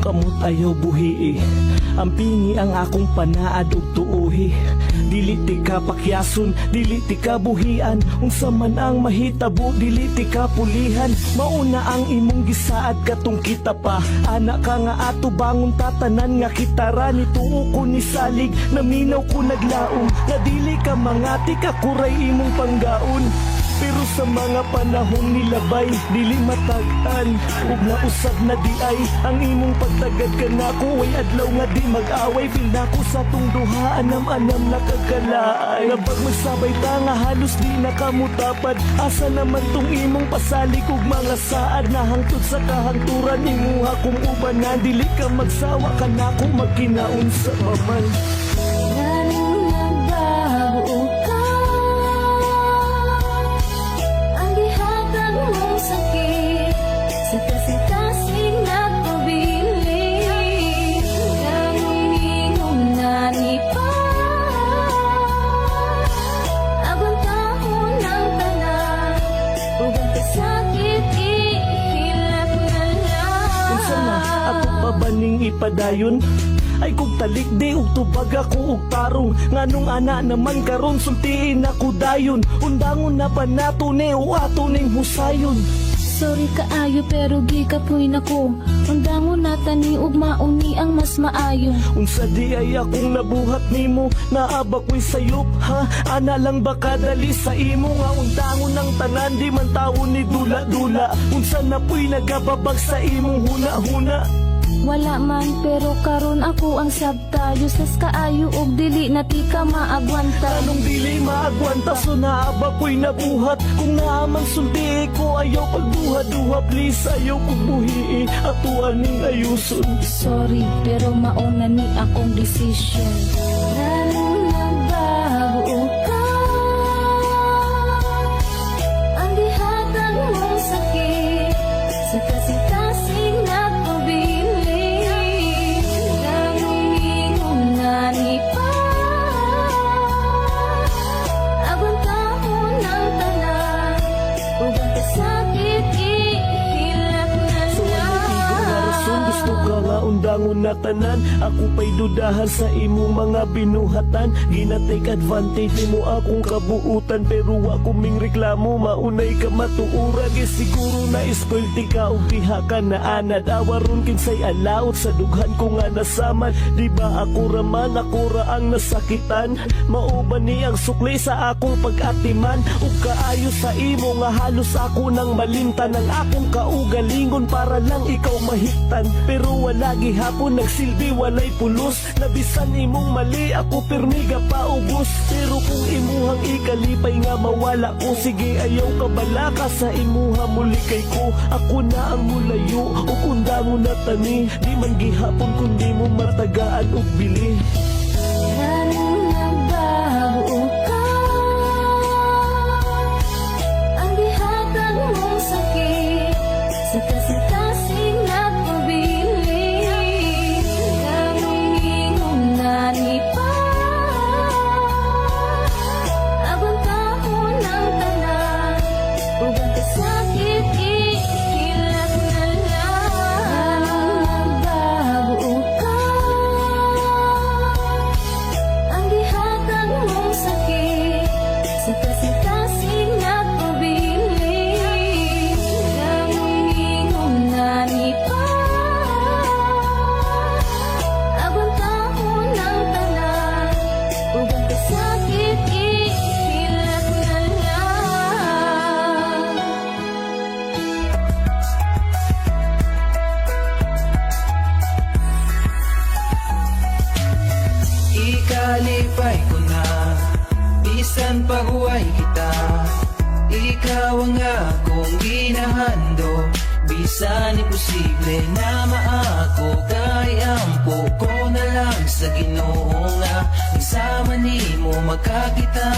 Kamot ayaw buhii Ang pingi ang akong panaad ug tuuhi. Dili ti ka pakyason, dili ti ka buhian. Unsa man ang mahitabo, dili ti ka pulihan. Mauna ang imong gisaad katong kita pa. Anak ka nga ato bangon tatanan nga kitara Ni tuo ko ni salig, naminaw ko naglaom Na dili ka mangati ka kuray imong panggaon pero sa mga panahon nilabay Dili matag-an Ug na di ay Ang imong pagtagad ka na ko Way adlaw nga di mag-away. Feel na ko sa tung duha Anam-anam na kagalaay. Na pag magsabay ta nga halos di nakamutapad. Asa naman tong imong pasalig Ug mga saad na hangtod sa kahangturan Imuha kong uban na Dili ka magsawa ka na ko Magkinaon sa paman ipadayon? Ay kung talik di ug tubag ako ug tarong. Nganong ana naman karon sultiin ako dayon. Undangon na pa nato ni o ato ning husayon. Sorry kaayo pero gikapoy nako. Undangon nata ni ug mauni ang mas maayo. Unsa di ay akong nabuhat nimo Naaba ko'y sayop ha? Ana lang ba kadali sa imo? Nga undangon ng tanan Di man tawo ni dula-dula. Unsa na po'y nagababag sa imong huna-huna Wala man pero karon ako ang sabtayo Sas kaayo ug dili na ti ka maagwanta. Anong dili maagwanta so naaba ko'y nabuhat? Kung naamang sulti ko ayaw pagduha-duha Please ayaw kong buhii Ato aning ayuson. Sorry pero mauna ni akong decision tanan Ako pa'y dudahan sa imong mga binuhatan. Ginatake advantage mo akong kabuutan Pero ako ming reklamo maunay ka matuurag. Eh siguro na spoil ti ka o diha ka na anad. Awaron kinsay alaot sa dughan ko nga nasaman. Di ba ako raman ako ra ang nasakitan? Mauban ni ang sukli sa akong pag-atiman? Ug kaayo sa imo nga halos ako nang malimtan Ang akong kaugalingon para lang ikaw mahiktan Pero wala gihapon nagsilbi walay pulos. Nabisan imong mali ako pirmiga paubos Pero kung imuhang ikalipay nga mawala ko Sige ayaw ka sa imuha muli kay ko. Ako na ang mulayo o kunda mo na tani Di man gihapon kundi mo matagaan og bili Bisan paguay kita. Ikaw ang akong ginahando Bisan imposible na maako. Kay ampo ko na lang sa ginoo nga Nagsama ni mo magkakita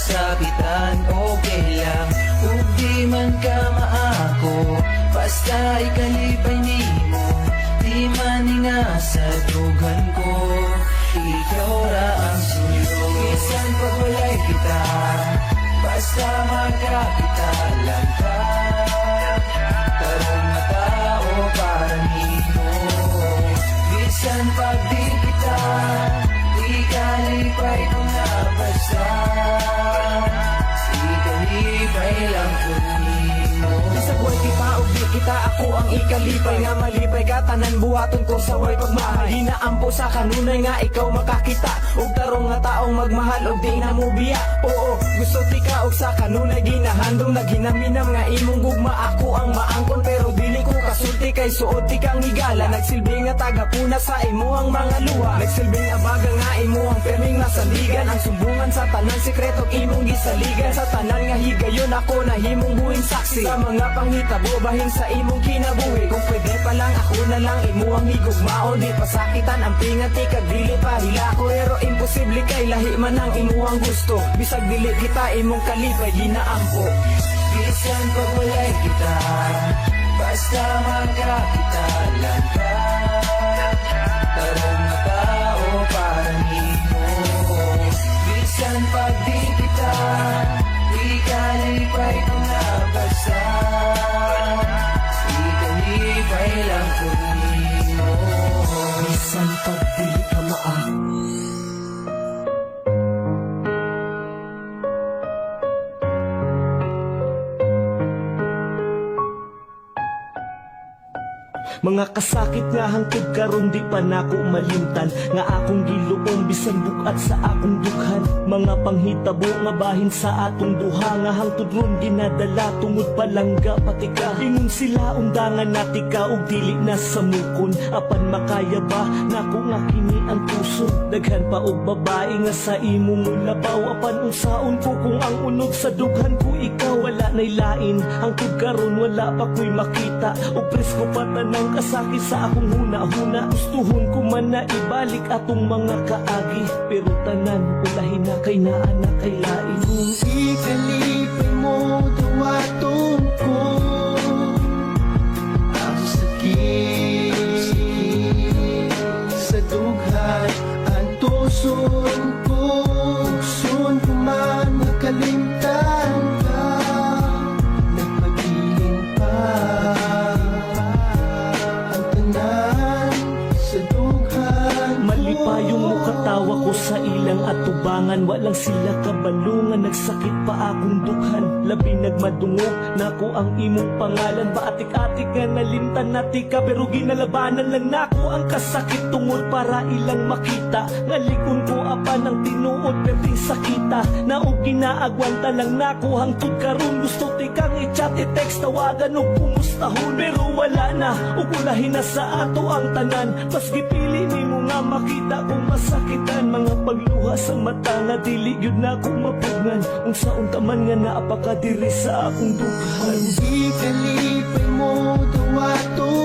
Masakitan Okay lang. Ug di man ka maako Basta ikalipay ni mo Di man nga sa dugan ko kita ako ang ikalipay Nga malipay ka tanan buhaton ko sa way pagmahal. Ginaampo sa kanunay nga ikaw makakita. Og tarong nga taong magmahal og di na mo biya. Oo gusto tika og sa kanunay ginahandong Naginaminam nga imong gugma. Ako ang maangkon Pero dili ko kasulti kay suot tikang higala. Nagsilbi nga tagapuna sa imuhang mga luha. Nagsilbing abaga nga imuhang perming nasaligan Ang sumbungan sa tanan sekreto imong gisaligan. Sa tanan nga higayon ako na himong buhing saksi. Sa mga panghitabo bahin sa imong kinabuhi. Kung pwede pa lang ako na lang imuhang higugmao Di pasakitan. Ang pingati kag dili pa hilako Pero imposible kay lahi man ang imuhang gusto. Bisag dili kita imong kalipay ginaampo. Bisan pag walay kita Basta magkakita lang ka. Tarong na tao para nimo Mga kasakit nga hangtod karon di pa nako malimtan. Nga akong giluom bisan bukat sa akong dughan Mga panghitabo nga bahin sa atong duha. Nga hangtod ron ginadala tungod palangga pati ka Ingon sila undangan nati ka og dili na sa mukon. Apan makaya ba? Nako nga kini ang puso. Daghan pa og babae nga sa imong labaw. Apan unsaon ko kung ang unod sa dughan ko ikaw. Wala nay lain. Hangtod karon wala pa ko'y makita. Og presko pa tanang kasakit sa akong huna-huna. Gustuhon ko man na ibalik atong mga kaagi. Pero tanan ulahin na kay naa na kay lain. Kung ikalipay mo dawaton ko Ang sakit. Sa dughan Ang tuson atubangan Walang sila kabalungan. Nagsakit pa akong dughan Labi nagmadungog Nako ang imong pangalan Baatik-atik nga nalimtan nati ka Pero ginalabanan lang nako ang kasakit. Tungod para ilang makita Ngalikon ko apan ang tinuod Perting sakita. Na o ginaagwanta lang nako Hangtod karon gusto tikang i-chat i-text Tawagan o kumustahon Pero wala na Ugulahin na sa ato ang tanan. Mas gipili ni mo nga makita kung masakitan Mga pagluha sa mata nga dili yun na akong mapugnan. Kung sa untaman nga naapakadiri sa akong dughan Di kalipay mo dawaton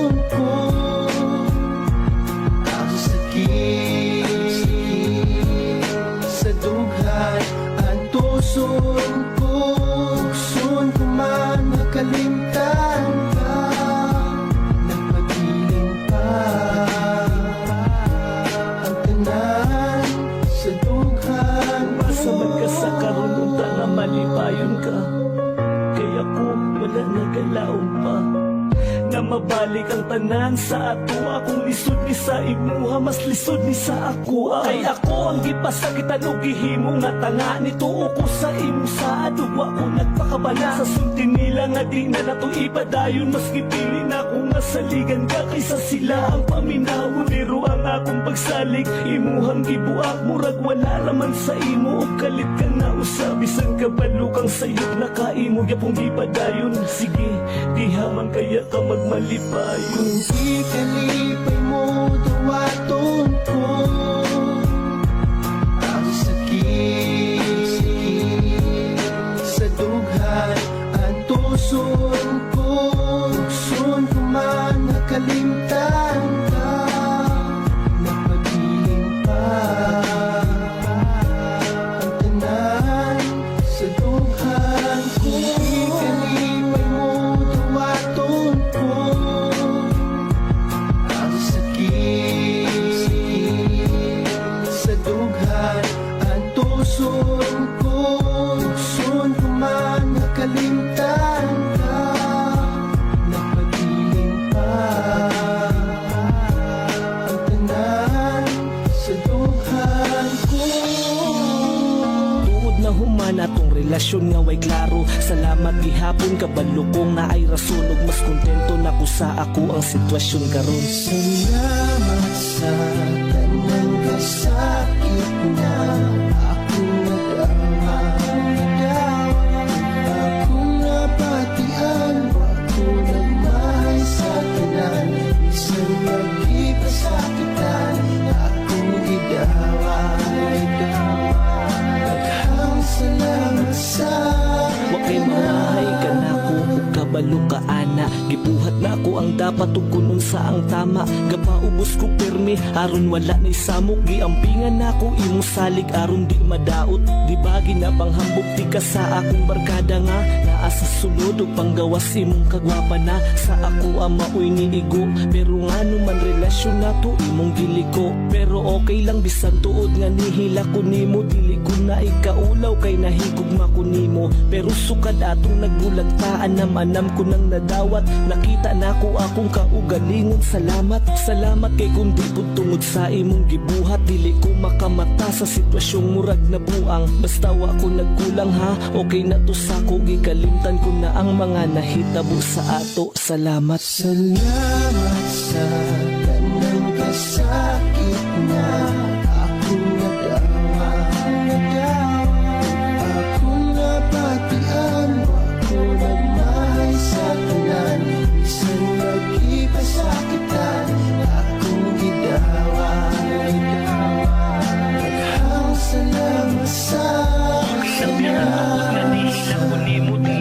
Ang tanan sa dughan. Basta magkasakaroon unta na malipayon ka. Kaya ko wala nagalaon pa na mabalik ang tanan sa ato Akong lisod ni sa imuha Mas lisod ni sa ako. Kay ako ang gipasakitan o gihimo nga tanga. Nituo ko sa imo sa adugwa ko nagpakabana Sa sulti nila nga di na nato ipadayon Mas gipili na ako nga saligan ka Kaysa sila. Ang paminawon Pero ang akong pagsalig Imuhang gibuak Murag wala raman sa imo. O kalit ka na usab Bisan kabalukang sayot na kaimo Yapong gipadayon. Sige, diha man kaya ka magmalipay Kung mo Dawaton relasyon nga way klaro. Salamat gihapon kabalo kong na ay rason ug mas kontento na ko sa ako ang sitwasyon karon. Salamat sa tanang kasakit na kabalo ka ana Gibuhat na ako ang dapat ug kunon sa ang tama. Gapaubos ko permi aron wala ni samok. Giampingan na ko imong salig aron di madaot. Di ba ginabang ti ka sa akong barkada nga. Naa sa sulod ug panggawas imong kagwapa na. Sa ako ang maoy niigo Pero nga man relasyon na to imong giliko. Pero okay lang bisan tuod nga nihila ko nimo. Dili ko na ikaulaw kay nahigugma ko nimo. Pero sukad atong nagbulagtaan Namanam ko nang nadawat Nakita na ko akong kaugalingon. Salamat, salamat kay kung di pud tungod sa imong gibuhat. Dili ko makamata sa sitwasyong murag na buang. Basta wa ko nagkulang ha? Okay na to sa ko Gikalimtan ko na ang mga nahitabo sa ato. Salamat. Salamat sa tanang kasakit na Pero